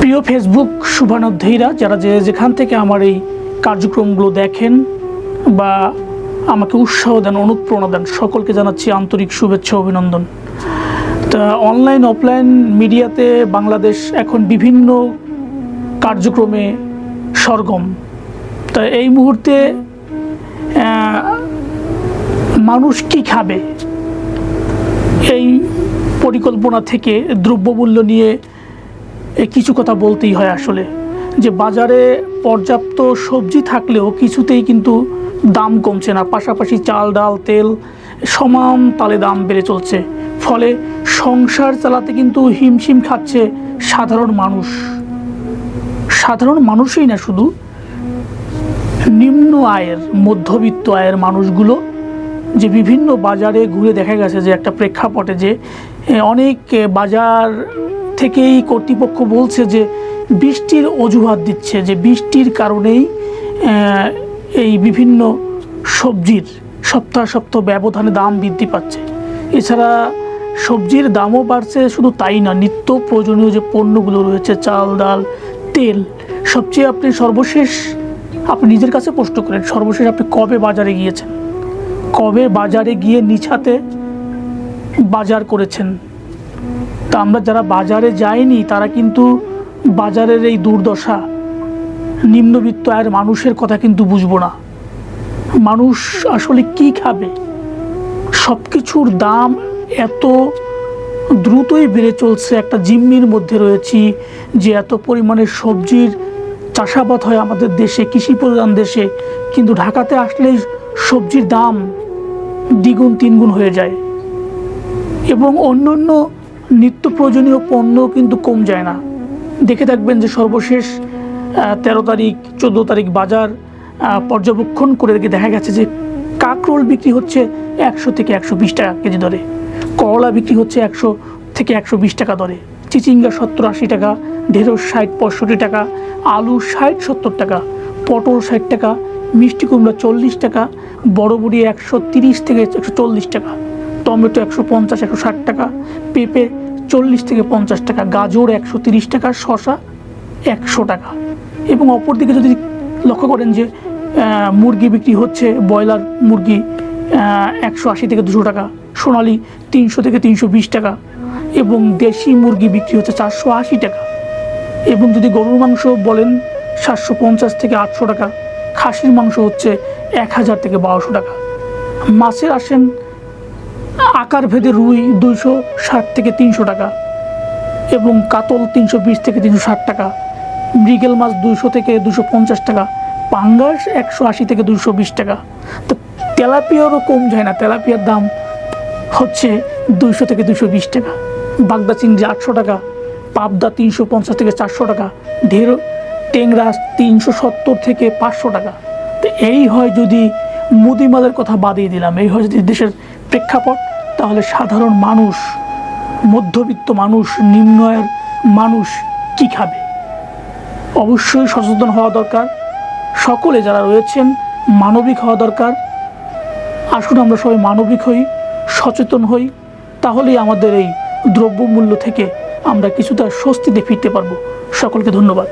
প্রিয় ফেসবুক শুভানুধ্যায়ীরা, যারা যে যেখান থেকে আমার এই কার্যক্রমগুলো দেখেন বা আমাকে উৎসাহ দেন, অনুপ্রেরণা দেন, সকলকে জানাচ্ছি আন্তরিক শুভেচ্ছা, অভিনন্দন। তা অনলাইন অফলাইন মিডিয়াতে বাংলাদেশ এখন বিভিন্ন কার্যক্রমে সরগম। তা এই মুহূর্তে মানুষ কি খাবে? এই পরিকল্পনা থেকে দ্রব্যমূল্য নিয়ে কিছু কথা বলতেই হয় আসলে, যে বাজারে পর্যাপ্ত সবজি থাকলেও কিছুতেই কিন্তু দাম কমছে না। পাশাপাশি চাল, ডাল, তেল সমান তালে দাম বেড়ে চলছে। ফলে সংসার চালাতে কিন্তু হিমশিম খাচ্ছে সাধারণ মানুষ। সাধারণ মানুষই না শুধু, নিম্ন আয়ের, মধ্যবিত্ত আয়ের মানুষগুলো, যে বিভিন্ন বাজারে ঘুরে দেখা গেছে যে একটা প্রেক্ষাপটে যে অনেক বাজার থেকেই কর্তৃপক্ষ বলছে যে বৃষ্টির অজুহাত দিচ্ছে, যে বৃষ্টির কারণেই এই বিভিন্ন সবজির সপ্তাহ সপ্তাহ ব্যবধানে দাম বৃদ্ধি পাচ্ছে। এছাড়া সবজির দামও বাড়ছে, শুধু তাই না, নিত্য প্রয়োজনীয় যে পণ্যগুলো রয়েছে, চাল, ডাল, তেল, সবচেয়ে আপনি সর্বশেষ, আপনি নিজের কাছে প্রশ্ন করেন, সর্বশেষ আপনি কবে বাজারে গিয়েছেন? কবে বাজারে গিয়ে নিছাতে বাজার করেছেন? তা আমরা যারা বাজারে যাইনি, তারা কিন্তু বাজারের এই দুর্দশা। নিম্নবিত্ত আয়ের মানুষের কথা কিন্তু বুঝব না। মানুষ আসলে কি খাবে? সব কিছুর দাম এত দ্রুতই বেড়ে চলছে। একটা জিম্মির মধ্যে রয়েছি যে এত পরিমাণে সবজির চাষাবাদ হয় আমাদের দেশে কৃষি প্রধান দেশে। কিন্তু ঢাকাতে আসলেই সবজির দাম দ্বিগুণ, তিনগুণ হয়ে যায়। এবং অন্য অন্য নিত্য প্রয়োজনীয় পণ্য কিন্তু কম যায় না। দেখে থাকবেন যে সর্বশেষ তেরো তারিখ, চোদ্দ তারিখ বাজার পর্যবেক্ষণ করে দেখে দেখা গেছে যে কাকরোল বিক্রি হচ্ছে একশো থেকে একশো বিশ টাকা কেজি দরে। করলা বিক্রি হচ্ছে একশো থেকে একশো বিশ টাকা দরে। চিচিঙ্গা সত্তর আশি টাকা, ঢেঁড়স ষাট পঁয়ষট্টি টাকা, আলু ষাট সত্তর টাকা, পটল ষাট টাকা, মিষ্টি কুমড়া চল্লিশ টাকা, বড় বুড়ি একশো তিরিশ থেকে একশো চল্লিশ টাকা। টমেটো একশো পঞ্চাশ, একশো ষাট টাকা, পেঁপে চল্লিশ থেকে পঞ্চাশ টাকা, গাজর একশো তিরিশ টাকা শশা একশো টাকা। এবং অপরদিকে যদি লক্ষ্য করেন যে মুরগি বিক্রি হচ্ছে, ব্রয়লার মুরগি একশো আশি থেকে দুশো টাকা, সোনালি তিনশো থেকে তিনশো বিশ টাকা, এবং দেশি মুরগি বিক্রি হচ্ছে চারশো আশি টাকা। এবং যদি গরুর মাংস বলেন, সাতশো পঞ্চাশ থেকে আটশো টাকা, খাসির মাংস হচ্ছে এক হাজার থেকে বারোশো টাকা। মাছের আসেন আকার ভেদে রুই দুইশো ষাট থেকে তিনশো টাকা এবং কাতল তিনশো বিশ থেকে তিনশো ষাট টাকা। মৃগেল মাছ দুশো থেকে দুশো পঞ্চাশ টাকা। পাঙ্গাস একশো আশি থেকে দুশো বিশ টাকা। তো তেলাপিয়ারও কম যায় না। তেলাপিয়ার দাম হচ্ছে দুইশো থেকে দুশো বিশ টাকা। বাগদা চিংড়ি আটশো টাকা। পাবদা তিনশো পঞ্চাশ থেকে চারশো টাকা। ঢের টেংরা তিনশো সত্তর থেকে পাঁচশো টাকা। তো এই হয় যদি মুদিমালের কথা বাদিয়ে দিলাম। এই হয় যদি দেশের প্রেক্ষাপট। তাহলে সাধারণ মানুষ, মধ্যবিত্ত মানুষ, নিম্নয়ের মানুষ কি খাবে? অবশ্যই সচেতন হওয়া দরকার। সকলে যারা রয়েছেন, মানবিক হওয়া দরকার। আসুন আমরা সবাই মানবিক হই, সচেতন হই, তাহলেই আমাদের এই দ্রব্যমূল্য থেকে আমরা কিছুটা স্বস্তিতে ফিরতে পারব। সকলকে ধন্যবাদ।